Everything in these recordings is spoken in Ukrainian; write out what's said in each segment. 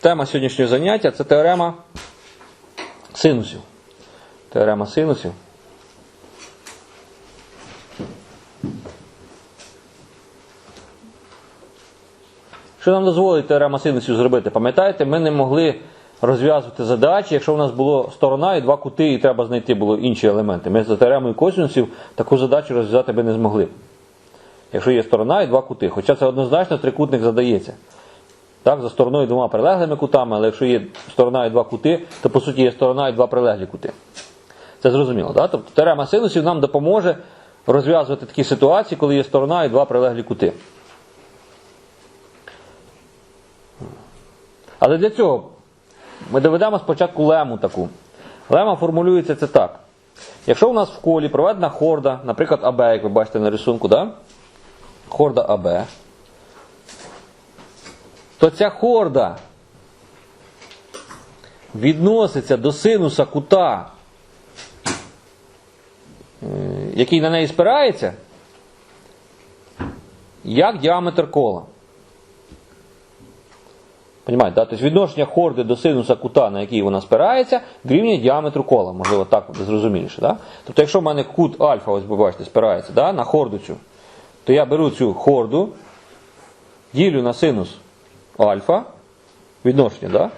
Тема сьогоднішнього заняття це теорема синусів. Теорема синусів. Що нам дозволить теорема синусів зробити? Пам'ятаєте, ми не могли розв'язувати задачі, якщо в нас було сторона і два кути, і треба знайти було інші елементи. Ми за теоремою косинусів таку задачу розв'язати би не змогли. Якщо є сторона і два кути. Хоча це однозначно трикутник задається. Так, за стороною двома прилеглими кутами, але якщо є сторона і два кути, то по суті є сторона і два прилеглі кути. Це зрозуміло, так? Тобто теорема синусів нам допоможе розв'язувати такі ситуації, коли є сторона і два прилеглі кути. Але для цього ми доведемо спочатку лему таку. Лема формулюється це так. Якщо у нас в колі проведена хорда, наприклад, АБ, як ви бачите на рисунку, да? хорда АБ, то ця хорда відноситься до синуса кута, е, який на неї спирається, як діаметр кола. Понимаєте, да? Тобто відношення хорди до синуса кута, на який вона спирається, дорівнює діаметру кола. Можливо, так зрозуміліше. Да? Тобто, якщо в мене кут альфа, ось ви бачите, спирається да? на хорду цю, то я беру цю хорду, ділю на синус альфа, відношення, да?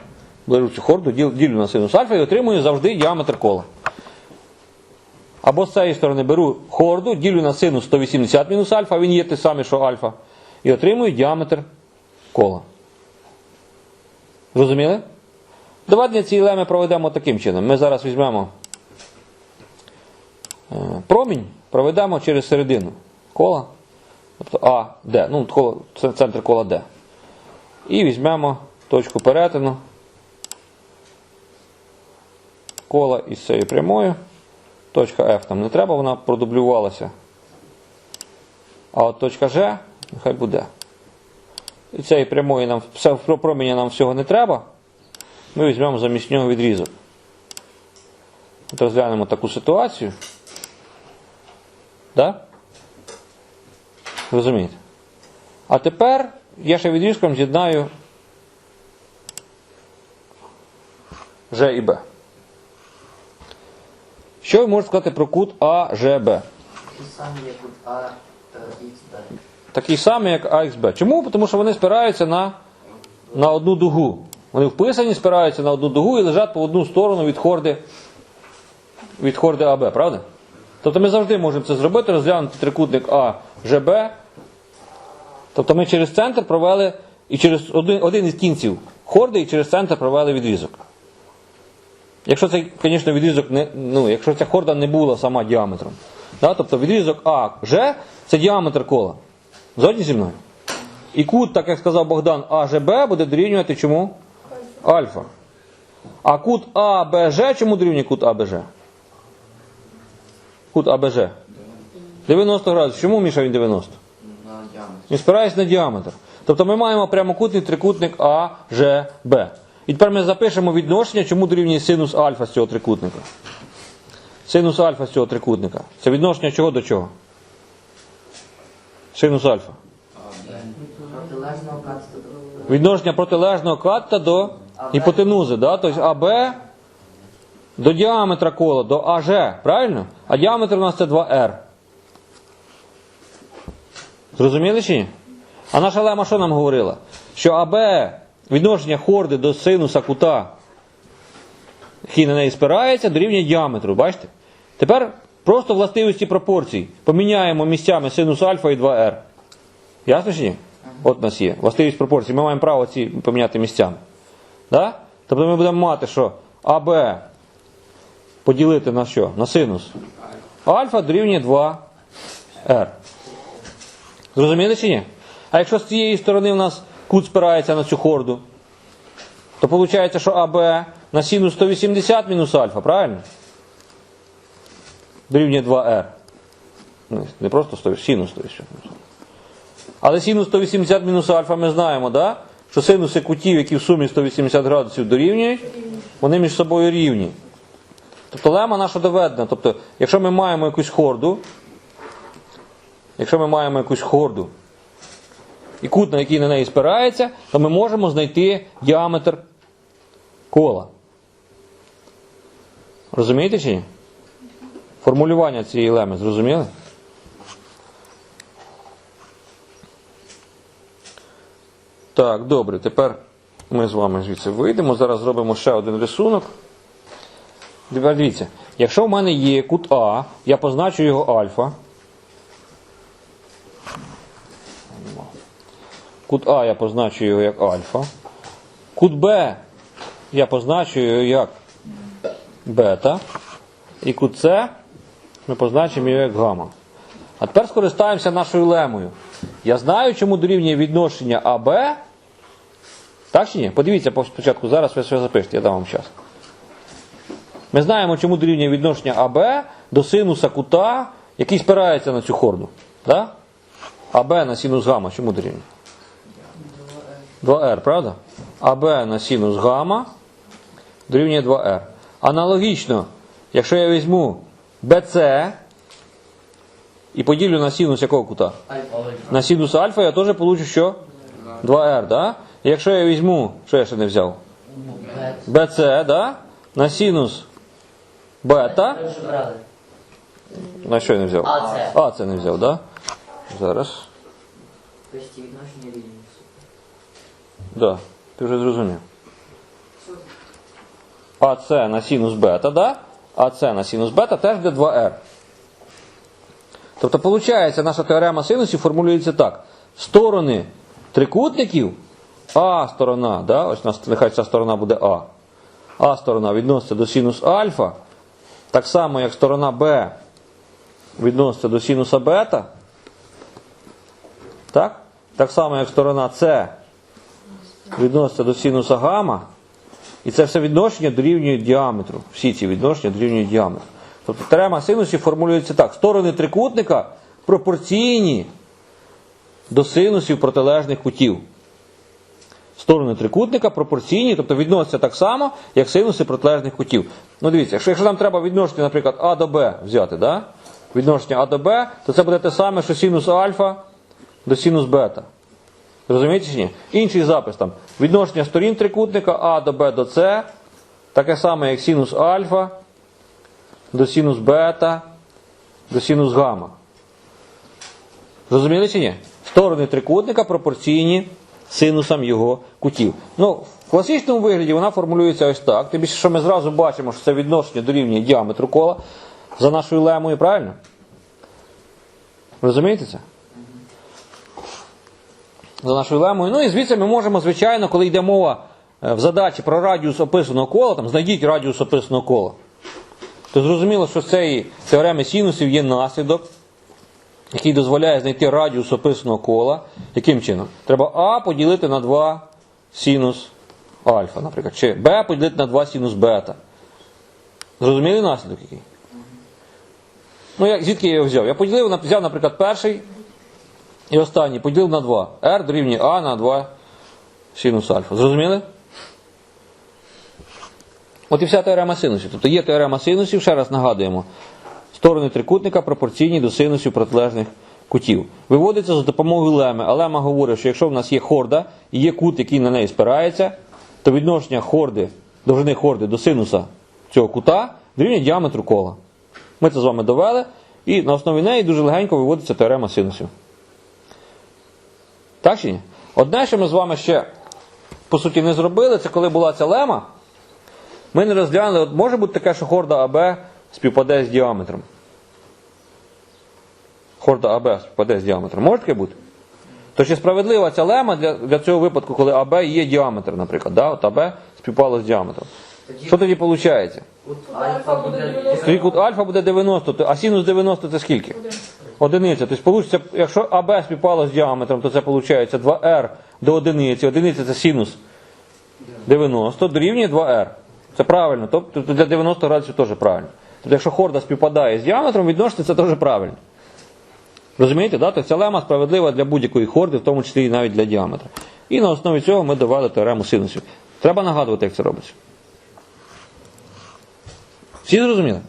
цю хорду, ділю на синус альфа і отримую завжди діаметр кола. Або з цієї сторони беру хорду, ділю на синус 180 мінус альфа, він є те саме, що альфа, і отримую діаметр кола. Зрозуміли? Доведення цієї леми проведемо таким чином. Ми зараз візьмемо е, промінь, проведемо через середину кола, тобто А, Д, ну, коло, центр кола Д. І візьмемо точку перетину кола із цією прямою. Точка F там не треба, вона продублювалася. А от точка G, нехай буде. І цієї прямої нам проміння нам всього не треба. Ми візьмемо замість нього відрізок. От розглянемо таку ситуацію. Да? Розумієте? А тепер я ще відрізком з'єднаю Ж і Б. Що ви можете сказати про кут АЖБ? Ті самі, як от А, Х, Б. Такий самий, як АХБ. Чому? Тому що вони спираються на, на одну дугу. Вони вписані, спираються на одну дугу і лежать по одну сторону від хорди, від хорди АБ, правда? Тобто ми завжди можемо це зробити, розглянути трикутник А, АЖБ. Тобто ми через центр провели і через один, один із кінців хорди і через центр провели відрізок. Якщо цей, звісно, відрізок не, ну, якщо ця хорда не була сама діаметром. Да? Тобто відрізок АЖ це діаметр кола. Згодні зі мною? І кут, так як сказав Богдан, АЖБ буде дорівнювати чому? Альфа. А кут АБЖ чому дорівнює кут АБЖ? Кут АБЖ. 90 градусів. Чому Міша він 90? Він спирається на діаметр. Тобто ми маємо прямокутний трикутник АЖБ. І тепер ми запишемо відношення, чому дорівнює синус альфа з цього трикутника. Синус альфа з цього трикутника. Це відношення чого до чого? Синус альфа. Відношення протилежного катта до гіпотенузи. Да? Тобто АБ до діаметра кола, до АЖ. Правильно? А діаметр у нас це 2R. Зрозуміли чи ні? А наша лема що нам говорила? Що АБ відношення хорди до синуса кута, який на неї спирається, дорівнює діаметру. Бачите? Тепер просто властивості пропорцій. Поміняємо місцями синус альфа і 2R. Ясно чи ні? От у нас є. Властивість пропорцій. Ми маємо право ці поміняти місцями. Да? Тобто ми будемо мати, що АБ поділити на що? На синус. Альфа дорівнює 2R. Зрозуміли чи ні? А якщо з цієї сторони у нас кут спирається на цю хорду, то виходить, що АБ на синус 180 мінус альфа, правильно? Дорівнює 2R. Ну, Не просто 100, синус 180. Але синус 180 мінус альфа ми знаємо, да? що синуси кутів, які в сумі 180 градусів дорівнюють, вони між собою рівні. Тобто лема наша доведена. Тобто, якщо ми маємо якусь хорду, якщо ми маємо якусь хорду, і кут, на який на неї спирається, то ми можемо знайти діаметр кола. Розумієте чи ні? Формулювання цієї леми, зрозуміли? Так, добре, тепер ми з вами звідси вийдемо. Зараз зробимо ще один рисунок. Дивіться, якщо в мене є кут А, я позначу його альфа. Кут А я позначу його як альфа. Кут Б я позначу його як бета. І кут С ми позначимо його як гамма. А тепер скористаємося нашою лемою. Я знаю, чому дорівнює відношення АБ. Так чи ні? Подивіться спочатку, зараз ви все запишете, я дам вам час. Ми знаємо, чому дорівнює відношення АБ до синуса кута, який спирається на цю хорду. Так? АБ на синус гамма чому дорівнює? 2R, правда? АБ на синус гамма дорівнює 2R. Аналогічно, якщо я візьму BC і поділю на синус якого кута? На синус альфа я теж получу що? 2R, да? Якщо я візьму, що я ще не взяв? BC, да? На синус бета. На що я не взяв? АЦ. А, це не взяв, да? Зараз. Відношення. Да, ти вже зрозумів. АС на синус бета, да? АС на синус бета теж буде 2R. Тобто, виходить, наша теорема синусів формулюється так. Сторони трикутників, А сторона, да? ось у нас нехай ця сторона буде А. А сторона відноситься до синус альфа, так само, як сторона Б відноситься до синуса бета. Так? Так само, як сторона С відноситься до синуса гамма, і це все відношення дорівнює діаметру. Всі ці відношення дорівнюють діаметру. Тобто теорема синусів формулюється так: сторони трикутника пропорційні до синусів протилежних кутів. Сторони трикутника пропорційні, тобто відносяться так само, як синуси протилежних кутів. Ну дивіться, якщо, якщо нам треба відношення, наприклад, А до Б взяти, да? відношення А до Б, то це буде те саме, що синус альфа до синус бета. Розумієте чи ні? Інший запис там. Відношення сторін трикутника А до Б до С, таке саме, як синус альфа до синус бета до синус гамма. Зрозуміли чи ні? Сторони трикутника пропорційні синусам його кутів. Ну, в класичному вигляді вона формулюється ось так. Тим більше, що ми зразу бачимо, що це відношення дорівнює діаметру кола за нашою лемою, правильно? Розумієте це? За нашою лемою. Ну і звідси ми можемо, звичайно, коли йде мова е, в задачі про радіус описаного кола, там знайдіть радіус описаного кола. То зрозуміло, що з цієї теореми синусів є наслідок, який дозволяє знайти радіус описаного кола. Яким чином? Треба А поділити на 2 синус альфа, наприклад. Чи Б поділити на 2 синус бета. Зрозуміли наслідок який? Ну, як, звідки я його взяв? Я поділив, взяв, наприклад, перший і останній поділив на 2. R дорівнює А на 2 синус альфа. Зрозуміли? От і вся теорема синусів. Тобто є теорема синусів, ще раз нагадуємо. Сторони трикутника пропорційні до синусів протилежних кутів. Виводиться за допомогою леми, а лема говорить, що якщо в нас є хорда і є кут, який на неї спирається, то відношення хорди, довжини хорди до синуса цього кута дорівнює діаметру кола. Ми це з вами довели, і на основі неї дуже легенько виводиться теорема синусів. Так чи ні? Одне, що ми з вами ще, по суті, не зробили, це коли була ця лема, ми не розглянули, от може бути таке, що хорда АБ співпаде з діаметром. Хорда АБ співпаде з діаметром. Може таке бути? То чи справедлива ця лема для, для цього випадку, коли АБ є діаметр, наприклад, да? от АБ співпало з діаметром. Тоді Що тоді виходить? кут альфа буде Тоді кут альфа буде 90, то- а синус 90 це скільки? Одиниця. Тобто, получиться, якщо АБ співпало з діаметром, то це виходить 2R до одиниці. Одиниця це синус 90, дорівнює 2R. Це правильно. Тобто для 90 градусів теж правильно. Тобто, якщо хорда співпадає з діаметром, відноситься це теж правильно. Розумієте, да? Тобто ця лема справедлива для будь-якої хорди, в тому числі і навіть для діаметра. І на основі цього ми довели теорему синусів. Треба нагадувати, як це робиться. Всі зрозуміли?